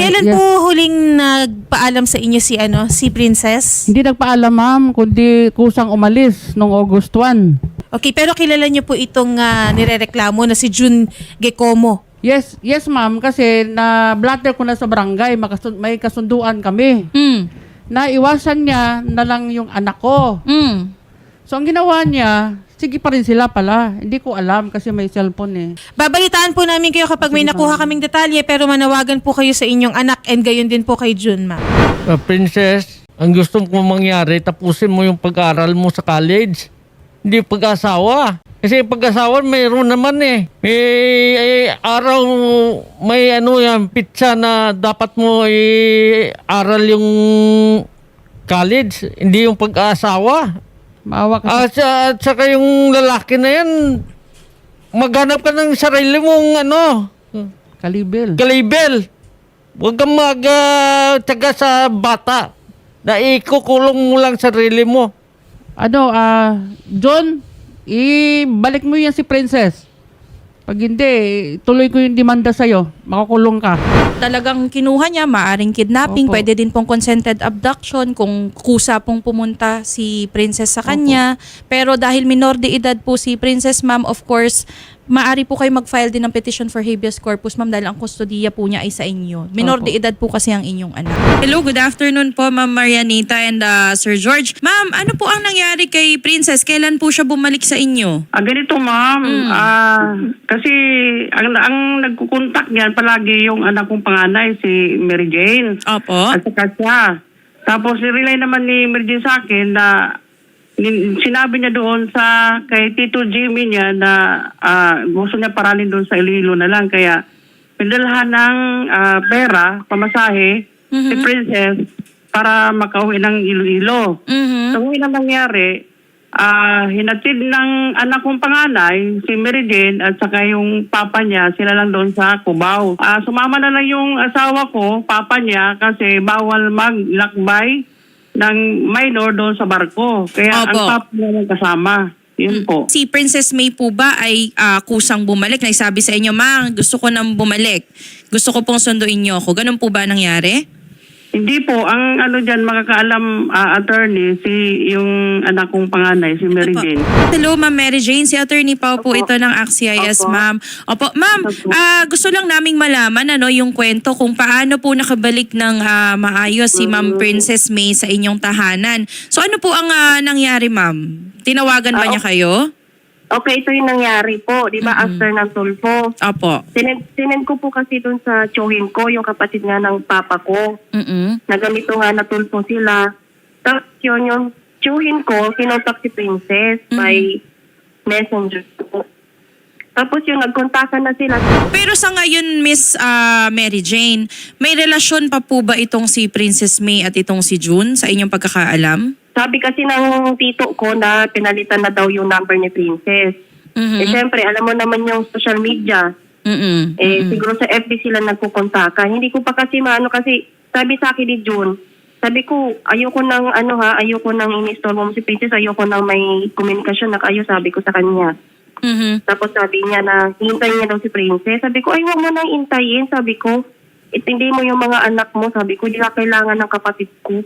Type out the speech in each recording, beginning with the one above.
Kailan yes. po huling nagpaalam sa inyo si ano, si Princess? Hindi nagpaalam ma'am, kundi kusang umalis noong August 1. Okay, pero kilala niyo po itong ah, nirereklamo na si June Gecomo. Yes, yes ma'am, kasi na blatter ko na sa barangay, may kasunduan kami. Mm. Naiwasan niya na lang yung anak ko. Mm. So ang ginawa niya, sige pa rin sila pala. Hindi ko alam kasi may cellphone eh. Babalitaan po namin kayo kapag may nakuha kaming detalye pero manawagan po kayo sa inyong anak and gayon din po kay June, ma'am. Uh, princess, ang gusto mo mangyari, tapusin mo yung pag-aaral mo sa college. Hindi pag-asawa. Kasi pag-asawa, mayroon naman eh. May eh, araw, may ano yan, pizza na dapat mo i-aral yung college, hindi yung pag-asawa. Maawa ka. At, sa- at saka yung lalaki na yan, maghanap ka ng sarili mong ano, Kalibel. kalibel. Huwag kang mag ah, tiyaga sa bata. Na ikukulong mo lang sarili mo. Ano, ah, John, ibalik mo yan si Princess. Pag hindi, tuloy ko yung demanda sa'yo. Makukulong ka. Talagang kinuha niya, maaring kidnapping, Opo. pwede din pong consented abduction kung kusa pong pumunta si princess sa kanya. Pero dahil minor de edad po si princess ma'am, of course, maari po kayo mag-file din ng petition for habeas corpus ma'am dahil ang kustodiya po niya ay sa inyo. Minor Opo. de edad po kasi ang inyong anak. Hello, good afternoon po Ma'am Marianita and uh, Sir George. Ma'am, ano po ang nangyari kay princess? Kailan po siya bumalik sa inyo? Ah, ganito ma'am. Ah, kasi ang, ang nagkukontak niyan palagi yung anak kong panganay, si Mary Jane. Opo. At saka siya. Tapos nirelay naman ni Mary Jane sa akin na sinabi niya doon sa kay Tito Jimmy niya na ah, gusto niya paralin doon sa Iloilo na lang. Kaya pinadalhan ng ah, pera, pamasahe, si Princess para makauwi ng Iloilo. Mhm. Sa uwi na nangyari, ah hinatid ng anak kong panganay, si Mary Jane, at saka yung papa niya, sila lang doon sa Cubao. Ah sumama na lang yung asawa ko, papa niya, kasi bawal maglakbay ng minor doon sa barko. Kaya ang Opo. papa niya lang kasama. Yun po. Si Princess May po ba ay ah, kusang bumalik? Nagsabi sa inyo, Ma, gusto ko nang bumalik. Gusto ko pong sunduin niyo ako. Ganun po ba nangyari? Hindi po, ang ano dyan, makakaalam ah, attorney, si yung anak kong panganay, si Mary Opo. Jane. Hello, Ma'am Mary Jane. Si Attorney Pao po ito ng AXIS, Opo. Ma'am. Opo, Ma'am, ah, gusto lang naming malaman ano, yung kwento kung paano po nakabalik ng ah, maayos si Mm. Ma'am Princess May sa inyong tahanan. So ano po ang ah, nangyari, Ma'am? Tinawagan ba Ah, niya kayo? Okay, ito yung nangyari po, di ba, after ng tulpo. Opo. Sinend, sinend ko po kasi doon sa tsuhin ko, yung kapatid nga ng papa ko, Mm-mm. na ganito nga na tulpo sila. Tapos yun, yung tsuhin ko, kinontak si Princess by messenger po. Tapos yung nagkontakan na sila. Pero sa ngayon, Miss ah, Mary Jane, may relasyon pa po ba itong si Princess May at itong si June sa inyong pagkakaalam? Sabi kasi ng tito ko na pinalitan na daw yung number ni Princess. Mhm. Eh syempre, alam mo naman yung social media. Mm-mm. Eh, siguro sa FB sila nagkukontakan. Hindi ko pa kasi maano kasi sabi sa akin ni June, sabi ko, ayoko nang ano ha, ayoko nang in-install mo si Princess, ayoko nang may komunikasyon na kayo, sabi ko sa kanya. Mhm. Tapos sabi niya na, hintayin niya daw si Princess. Sabi ko, ay huwag mo nang intayin, sabi ko. Itindi mo yung mga anak mo, sabi ko, di ka kailangan ng kapatid ko.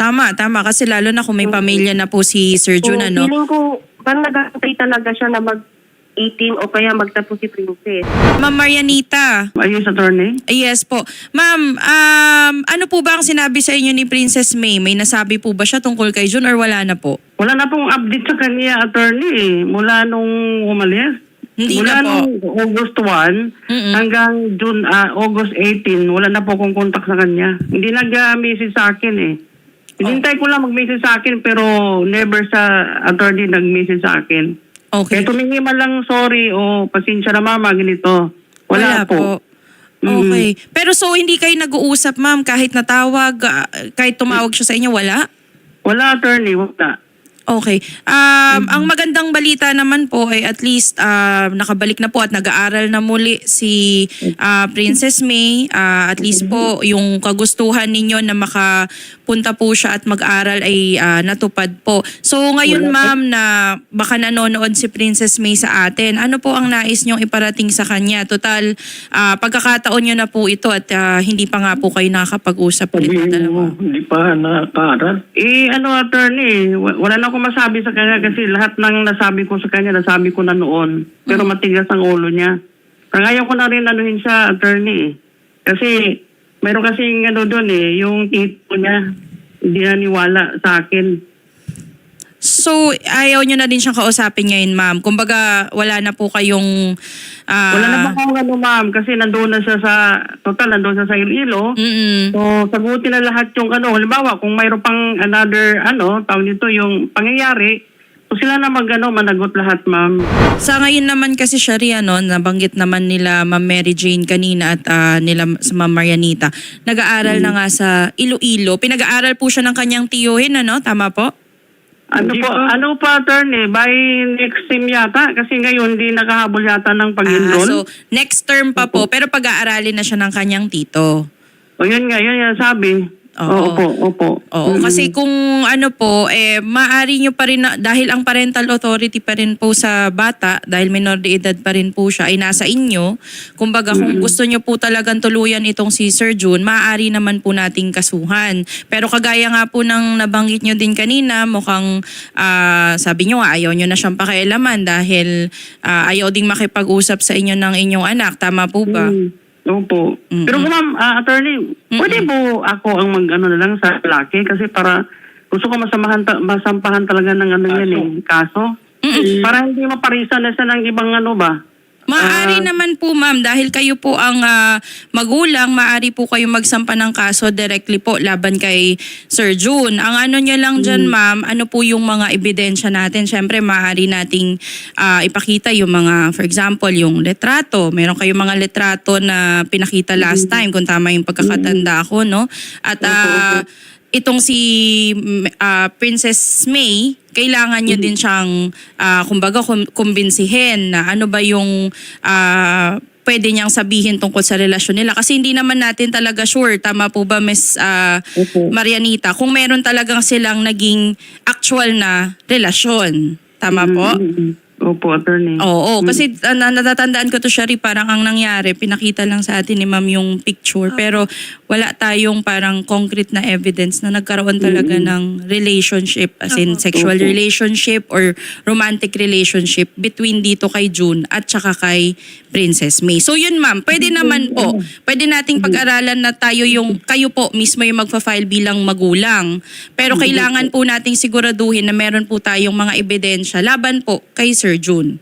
Tama, tama. Kasi lalo na kung may pamilya na po si Sir June, So, ano? Feeling ko, parang nag-antay talaga siya na mag-18 o kaya magtapos si Princess. Ma'am Marianita. Ayun sa attorney. Yes po. Ma'am, um, ano po ba ang sinabi sa inyo ni Princess May? May nasabi po ba siya tungkol kay June or wala na po? Wala na pong update sa kanya, attorney, eh, mula nung umalis. Hindi mula na po. nung August 1 Mm-mm. hanggang June, ah, August 18, wala na po akong contact sa kanya. Hindi nag-message sa akin eh. Hinintay ko lang mag-message sa akin pero never sa attorney nag-message sa akin. Okay. Kaya tumingi man lang sorry o pasensya na mama, ganito. Wala, po. Mm. Okay. Pero so hindi kayo nag-uusap, ma'am, kahit natawag, ah, kahit tumawag siya sa inyo, wala? Wala attorney, wala. Okay. Um, Ang magandang balita naman po ay at least ah, nakabalik na po at nag-aaral na muli si ah, Princess May. Ah, at least po yung kagustuhan ninyo na makapunta po siya at mag-aral ay ah, natupad po. So ngayon ma'am na baka nanonood si Princess May sa atin, ano po ang nais niyong iparating sa kanya? Total, ah, pagkakataon niyo na po ito at ah, hindi pa nga po kayo nakakapag-usap ulit na Sabihin dalawa. mo, hindi pa nakakaaral. Eh, ano, attorney, wa- wala na akong masabi sa kanya kasi lahat ng nasabi ko sa kanya, nasabi ko na noon. Pero matigas ang ulo niya. Kaya ngayon ko na rin anuhin siya, attorney. eh. Kasi, meron kasing ano doon eh, yung tito niya, hindi naniwala sa akin. So, ayaw nyo na din siyang kausapin ngayon, ma'am. Kumbaga, wala na po kayong... ah, Wala na ba akong ano, ma'am, kasi nandoon na siya sa, total, nandoon siya sa Iloilo. Mm-mm. So, sagutin na lahat yung ano, halimbawa, kung mayroon pang another, ano, tawag nito, yung pangyayari, so sila na mag, ano, managot lahat, ma'am. Sa ngayon naman kasi, Sharia, no, nabanggit naman nila Ma'am Mary Jane kanina at ah, nila sa Ma'am Marianita. Nag-aaral na nga sa Iloilo. Pinag-aaral po siya ng kanyang tiyuhin, ano? Tama po? Ano Hindi po, pa. ano pa, attorney, by next team yata, kasi ngayon hindi nakahabol yata ng Ah, pag-enroll. so, next term pa po, pero pag-aaralin na siya ng kanyang tito. o yun nga, yun nga sabi. Oo. Opo, opo. Oo, Mm. kasi kung ano po, eh, maaari nyo pa rin, na- dahil ang parental authority pa rin po sa bata, dahil minor de edad pa rin po siya, ay nasa inyo. Kumbaga, kung gusto nyo po talagang tuluyan itong si Sir June, maaari naman po nating kasuhan. Pero kagaya nga po ng nabanggit nyo din kanina, mukhang ah, sabi nyo ayaw nyo na siyang pakialaman dahil ah, ayaw ding makipag-usap sa inyo ng inyong anak. Tama po ba? Mm. Opo. Mm-mm. Pero kung ma'am, ah, attorney, pwede po ako ang mag-ano na lang sa lalaki kasi para gusto ko masamahan ta- masampahan talaga ng ano yan eh, kaso. Para hindi maparisan na siya ng ibang ano ba. Maaari naman po ma'am dahil kayo po ang ah, magulang, maaari po kayo magsampa ng kaso directly po laban kay Sir June. Ang ano niya lang dyan ma'am, ano po yung mga ebidensya natin? Siyempre maaari nating ah, ipakita yung mga, for example, yung letrato. Meron kayong mga letrato na pinakita last time kung tama yung pagkakatanda ko, no? At ah, itong si ah, Princess May, kailangan nyo din siyang, ah, kumbaga, kum- kumbinsihin na ano ba yung ah, pwede niyang sabihin tungkol sa relasyon nila. Kasi hindi naman natin talaga sure, tama po ba, Miss ah, Marianita, kung meron talagang silang naging actual na relasyon. Tama po? Opo, attorney. Oo, kasi uh, na- natatandaan ko to Shari, parang ang nangyari, pinakita lang sa atin ni ma'am yung picture, pero wala tayong parang concrete na evidence na nagkaroon talaga ng relationship, as in sexual relationship or romantic relationship between dito kay June at saka kay Princess May. So yun ma'am, pwede naman po, pwede nating pag-aralan na tayo yung, kayo po mismo yung magfa-file bilang magulang. Pero kailangan po nating siguraduhin na meron po tayong mga ebidensya laban po kay Sir June.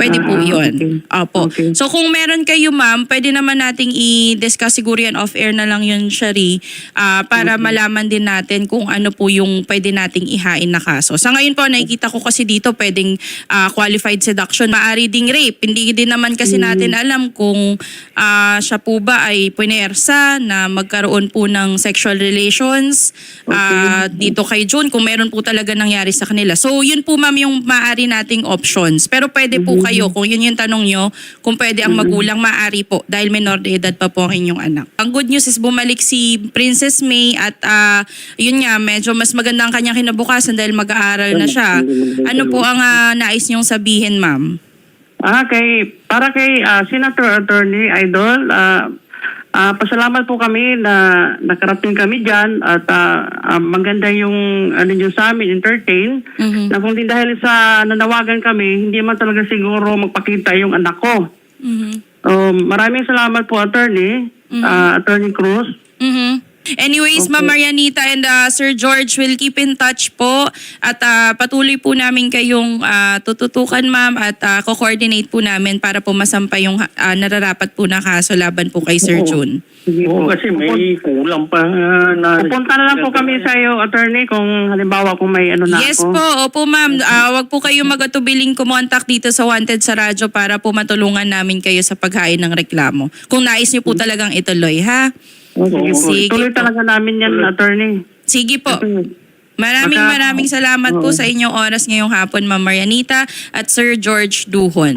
Pwede po Ah, yun. Opo. Okay. So kung meron kayo ma'am, pwede naman nating i-discuss siguro yan off-air na lang yun, Shari, ah, para malaman din natin kung ano po yung pwede nating ihain na kaso. Sa ngayon po, nakikita ko kasi dito pwedeng ah, qualified seduction, maari ding rape. Hindi din naman kasi Mm. natin alam kung ah, siya po ba ay punersa na magkaroon po ng sexual relations ah, dito kay June, kung meron po talaga nangyari sa kanila. So yun po ma'am yung maaari nating options. Pero pwede po Mm-hmm. Kayo, kung yun yung tanong nyo, kung pwede ang magulang, maaari po dahil menor de edad pa po ang inyong anak. Ang good news is bumalik si Princess May at ah, yun nga, medyo mas maganda ang kanyang kinabukasan dahil mag-aaral na siya. Ano po ang ah, nais niyong sabihin, ma'am? Ah, kay, para kay ah, Senator Attorney Idol, ah, ah, pasalamat po kami na nakarating kami dyan at ah, ah, maganda yung ano nyo sa amin, entertain. Mhm. Na kung di dahil sa nanawagan kami, hindi man talaga siguro magpakita yung anak ko. Mhm. Um, maraming salamat po, Attorney, ah, Attorney Cruz. Mhm. Anyways, Ma'am Marianita and uh, Sir George will keep in touch po at uh, patuloy po namin kayong uh, tututukan ma'am at uh, ko-coordinate po namin para po masampa yung uh, nararapat po na kaso laban po kay Sir June. Sige Oo, kasi may kulang pa na... Pupunta na lang po kami sa iyo, Attorney, kung halimbawa kung may ano na Yes ako. po, opo ma'am. Ah, wag po kayong magatubiling kumontak dito sa Wanted sa radyo para po matulungan namin kayo sa paghain ng reklamo. Kung nais niyo po talagang ituloy, ha? Sige po. Sige Tuloy po. talaga namin yan, Attorney. Sige po. Maraming Baka- maraming salamat po sa inyong oras ngayong hapon, Ma'am Marianita at Sir George Duhon.